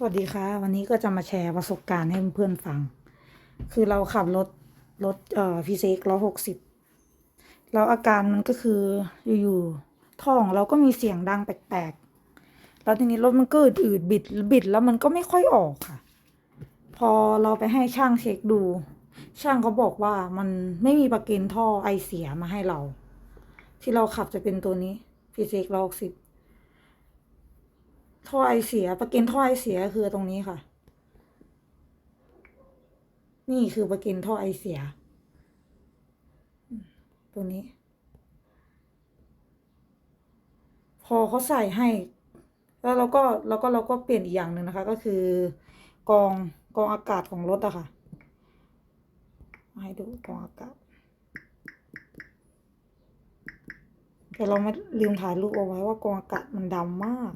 สวัสดีค่ะ วันนี้ก็จะมาแชร์ประสบการณ์ให้เพื่อนๆฟัง คือเราขับรถรถเอ่อพีเซ็กร้อยหกสิบแล้วอาการมันก็คืออยู่ๆท้องเราก็มีเสียงดังแปลกๆแล้วทีนี้รถมันก็อืดๆบิดบิดแล้วมันก็ไม่ค่อยออกค่ะ พอเราไปให้ช่างเช็คดู ช่างเขาบอกว่ามันไม่มีประกันท่อไอเสียมาให้เรา ที่เราขับจะเป็นตัวนี้พีเซ็กร้อยหกสิบ ท่อไอเสียประกันท่อไอเสียคือตรงนี้ค่ะ นี่คือประกันท่อไอเสีย ตัวนี้ พอเขาใส่ให้ แล้วเราก็เราก็เราก็เปลี่ยนอีกอย่างหนึ่งนะคะ ก็คือกองกองอากาศของรถอะค่ะมาให้ดูกองอากาศแต่เราไม่ลืมถ่ายรูปเอาไว้ว่ากองอากาศมันดำมาก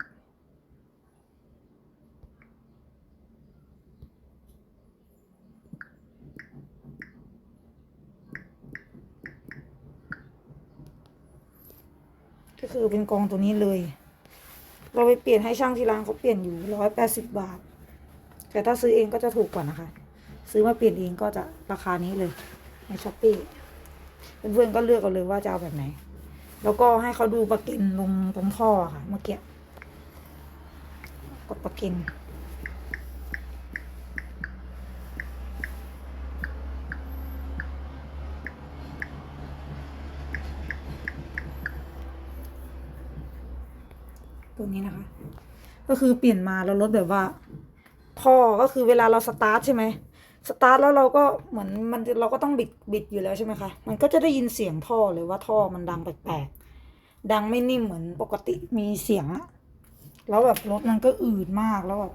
ก็คือเป็นกองตัวนี้เลย เราไปเปลี่ยนให้ช่างที่ร้านเขาเปลี่ยนอยู่ร้อยแปดสิบบาท แต่ถ้าซื้อเองก็จะถูกกว่านะคะ ซื้อมาเปลี่ยนเองก็จะราคานี้เลยในช้อปปี้เพื่อนๆก็เลือกเอาเลยว่าจะเอาแบบไหน แล้วก็ให้เขาดูประกินลงตรงท่อค่ะ เมื่อกี้กดประกิน ตัวนี้นะคะ ก็คือเปลี่ยนมาแล้วรถแบบว่าท่อก็คือเวลาเราสตาร์ทใช่ไหมสตาร์ทแล้วเราก็เหมือนมันเราก็ต้องบิดบิดอยู่แล้วใช่ไหมคะ มันก็จะได้ยินเสียงท่อเลยว่าท่อมันดังแปลกๆ ดังไม่นิ่มเหมือนปกติมีเสียงอะแล้วแบบรถมันก็อืดมากแล้วแบบ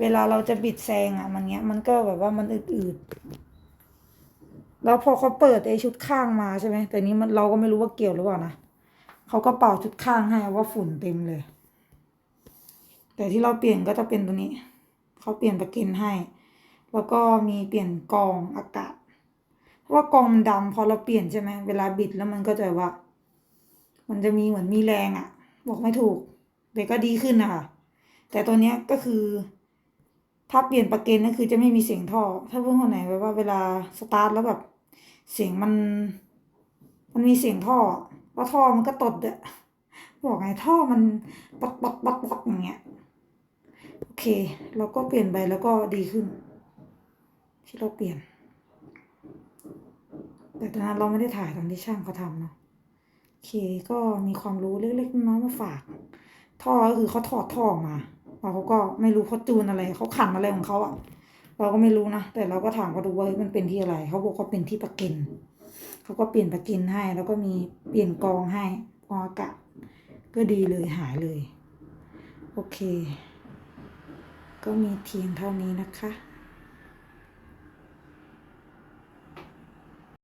เวลาเราจะบิดแซงอะมันเงี้ย มันก็แบบว่ามันอืดๆแล้วพอเขาเปิดไอชุดข้างมาใช่ไหมแต่นี้มันเราก็ไม่รู้ว่าเกี่ยวหรือเปล่านะเขาก็เป่าชุดข้างให้ว่าฝุ่นเต็มเลย แต่ที่เราเปลี่ยนก็จะเป็นตัวนี้ เขาเปลี่ยนประกินให้ แล้วก็มีเปลี่ยนกองอากาศ เพราะว่ากองมันดำพอเราเปลี่ยนใช่ไหมเวลาบิดแล้วมันก็จะว่า มันจะมีเหมือนมีแรงอะ่ะ บอกไม่ถูกแต่ก็ดีขึ้นนะคะแต่ตัวเนี้ยก็คือ ถ้าเปลี่ยนประกินก็คือจะไม่มีเสียงท่อ ถ้าเพื่อนคนไหนแบบว่าเวลาสตาร์ทแล้วแบบ เสียงมัน มันมีเสียงท่อแล้วท่อมันก็ตดอะบอกไงท่อมันปักปักปักปักอย่างเงี้ย เคเราก็เปลี่ยนไปแล้วก็ดีขึ้น ที่เราเปลี่ยน แต่ตอนนั้นเราไม่ได้ถ่ายตอนที่ช่างเขาทำเนาะโอเคก็มีความรู้เล็กๆน้อยๆมาฝาก ท่อก็คือเขาถอดท่อมาเราเขาก็ไม่รู้เขาจูนอะไรเขาขันอะไรของเขาอะเราก็ไม่รู้นะแต่เราก็ถามเขาดูว่ามันเป็นที่อะไรเขาบอกว่าเป็นที่ปะกินเขาก็เปลี่ยนปะกินให้ แล้วก็มีเปลี่ยนกองให้กองอากาศก็ดีเลยหายเลย โอเค ก็มีเพียงเท่านี้นะคะ